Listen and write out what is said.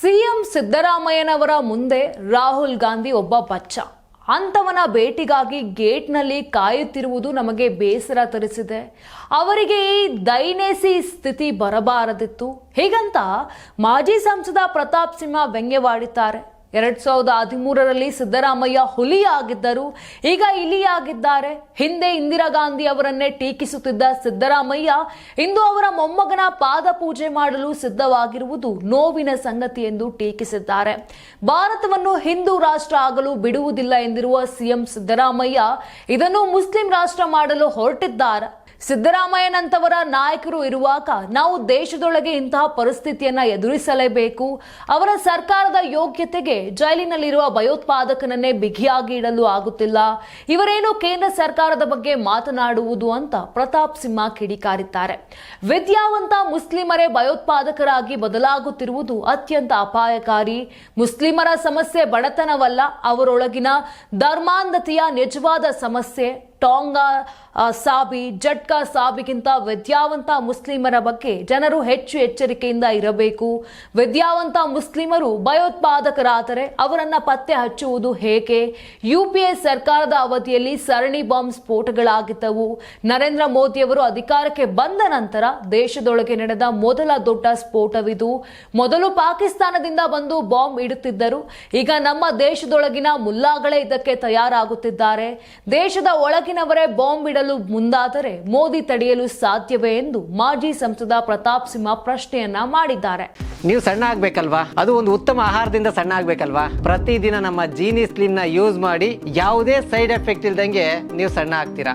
CM ಸಿದ್ದರಾಮಯ್ಯನವರ ಮುಂದೆ ರಾಹುಲ್ ಗಾಂಧಿ ಒಬ್ಬ ಬಚ್ಚ. ಅಂಥವನ ಭೇಟಿಗಾಗಿ ಗೇಟ್ನಲ್ಲಿ ಕಾಯುತ್ತಿರುವುದು ನಮಗೆ ಬೇಸರ ತರಿಸಿದೆ. ಅವರಿಗೆ ಈ ದೈನೇಸಿ ಸ್ಥಿತಿ ಬರಬಾರದಿತ್ತು. ಹೀಗಂತ ಮಾಜಿ ಸಂಸದ ಪ್ರತಾಪ್ ಸಿಂಹ ವ್ಯಂಗ್ಯವಾಡಿದ್ದಾರೆ. ಎರಡ್ ಸಾವಿರದ ಹದಿಮೂರರಲ್ಲಿ ಸಿದ್ದರಾಮಯ್ಯ ಹುಲಿಯಾಗಿದ್ದರು. ಈಗ ಇಲಿಯಾಗಿದ್ದಾರೆ. ಹಿಂದೆ ಇಂದಿರಾ ಗಾಂಧಿ ಅವರನ್ನೇ ಟೀಕಿಸುತ್ತಿದ್ದ ಸಿದ್ದರಾಮಯ್ಯ ಇಂದು ಅವರ ಮೊಮ್ಮಗನ ಪಾದ ಪೂಜೆ ಮಾಡಲು ಸಿದ್ಧವಾಗಿರುವುದು ನೋವಿನ ಸಂಗತಿ ಎಂದು ಟೀಕಿಸಿದ್ದಾರೆ. ಭಾರತವನ್ನು ಹಿಂದೂ ರಾಷ್ಟ್ರ ಆಗಲು ಬಿಡುವುದಿಲ್ಲ ಎಂದಿರುವ ಸಿಎಂ ಸಿದ್ದರಾಮಯ್ಯ ಇದನ್ನು ಮುಸ್ಲಿಂ ರಾಷ್ಟ್ರ ಮಾಡಲು ಹೊರಟಿದ್ದಾರೆ. ಸಿದ್ದರಾಮಯ್ಯನಂತವರ ನಾಯಕರು ಇರುವಾಗ ನಾವು ದೇಶದೊಳಗೆ ಇಂತಹ ಪರಿಸ್ಥಿತಿಯನ್ನ ಎದುರಿಸಲೇಬೇಕು. ಅವರ ಸರ್ಕಾರದ ಯೋಗ್ಯತೆಗೆ ಜೈಲಿನಲ್ಲಿರುವ ಭಯೋತ್ಪಾದಕನನ್ನೇ ಬಿಗಿಯಾಗಿ ಇಡಲು ಆಗುತ್ತಿಲ್ಲ. ಇವರೇನು ಕೇಂದ್ರ ಸರ್ಕಾರದ ಬಗ್ಗೆ ಮಾತನಾಡುವುದು ಅಂತ ಪ್ರತಾಪ್ ಸಿಂಹ ಕಿಡಿಕಾರಿದ್ದಾರೆ. ವಿದ್ಯಾವಂತ ಮುಸ್ಲಿಮರೇ ಭಯೋತ್ಪಾದಕರಾಗಿ ಬದಲಾಗುತ್ತಿರುವುದು ಅತ್ಯಂತ ಅಪಾಯಕಾರಿ. ಮುಸ್ಲಿಮರ ಸಮಸ್ಯೆ ಬಡತನವಲ್ಲ, ಅವರೊಳಗಿನ ಧರ್ಮಾಂಧತೆಯ ನಿಜವಾದ ಸಮಸ್ಯೆ. ಟಾಂಗಾ ಸಾಬಿ, ಜಟ್ಕಾ ಸಾಬಿಗಿಂತ ವಿದ್ಯಾವಂತ ಮುಸ್ಲಿಮರ ಬಗ್ಗೆ ಜನರು ಹೆಚ್ಚು ಎಚ್ಚರಿಕೆಯಿಂದ ಇರಬೇಕು. ವಿದ್ಯಾವಂತ ಮುಸ್ಲಿಮರು ಭಯೋತ್ಪಾದಕರಾದರೆ ಅವರನ್ನು ಪತ್ತೆ ಹಚ್ಚುವುದು ಹೇಗೆ? ಯುಪಿಎ ಸರ್ಕಾರದ ಅವಧಿಯಲ್ಲಿ ಸರಣಿ ಬಾಂಬ್ ಸ್ಫೋಟಗಳಾಗಿದ್ದವು. ನರೇಂದ್ರ ಮೋದಿಯವರು ಅಧಿಕಾರಕ್ಕೆ ಬಂದ ನಂತರ ದೇಶದೊಳಗೆ ನಡೆದ ಮೊದಲ ದೊಡ್ಡ ಸ್ಫೋಟವಿದು. ಮೊದಲು ಪಾಕಿಸ್ತಾನದಿಂದ ಬಂದು ಬಾಂಬ್ ಇಡುತ್ತಿದ್ದರು. ಈಗ ನಮ್ಮ ದೇಶದೊಳಗಿನ ಮುಲ್ಲಾಗಳೇ ಇದಕ್ಕೆ ತಯಾರಾಗುತ್ತಿದ್ದಾರೆ. ದೇಶದ ಒಳಗಿನವರೇ ಬಾಂಬ್ ಇಡಲು ಮುಂದಾದರೆ ಮೋದಿ ತಡೆಯಲು ಸಾಧ್ಯವೇ ಎಂದು ಮಾಜಿ ಸಂಸದ ಪ್ರತಾಪ್ ಸಿಂಹ ಪ್ರಶ್ನೆಯನ್ನ ಮಾಡಿದ್ದಾರೆ. ನೀವು ಸಣ್ಣ ಆಗ್ಬೇಕಲ್ವಾ? ಅದು ಒಂದು ಉತ್ತಮ ಆಹಾರದಿಂದ ಸಣ್ಣ ಆಗ್ಬೇಕಲ್ವಾ? ಪ್ರತಿದಿನ ನಮ್ಮ ಜೀನಿ ಸ್ಲಿಮ್ನ ಯೂಸ್ ಮಾಡಿ ಯಾವುದೇ ಸೈಡ್ ಎಫೆಕ್ಟ್ ಇಲ್ದಂಗೆ ನೀವು ಸಣ್ಣ ಆಗ್ತೀರಾ?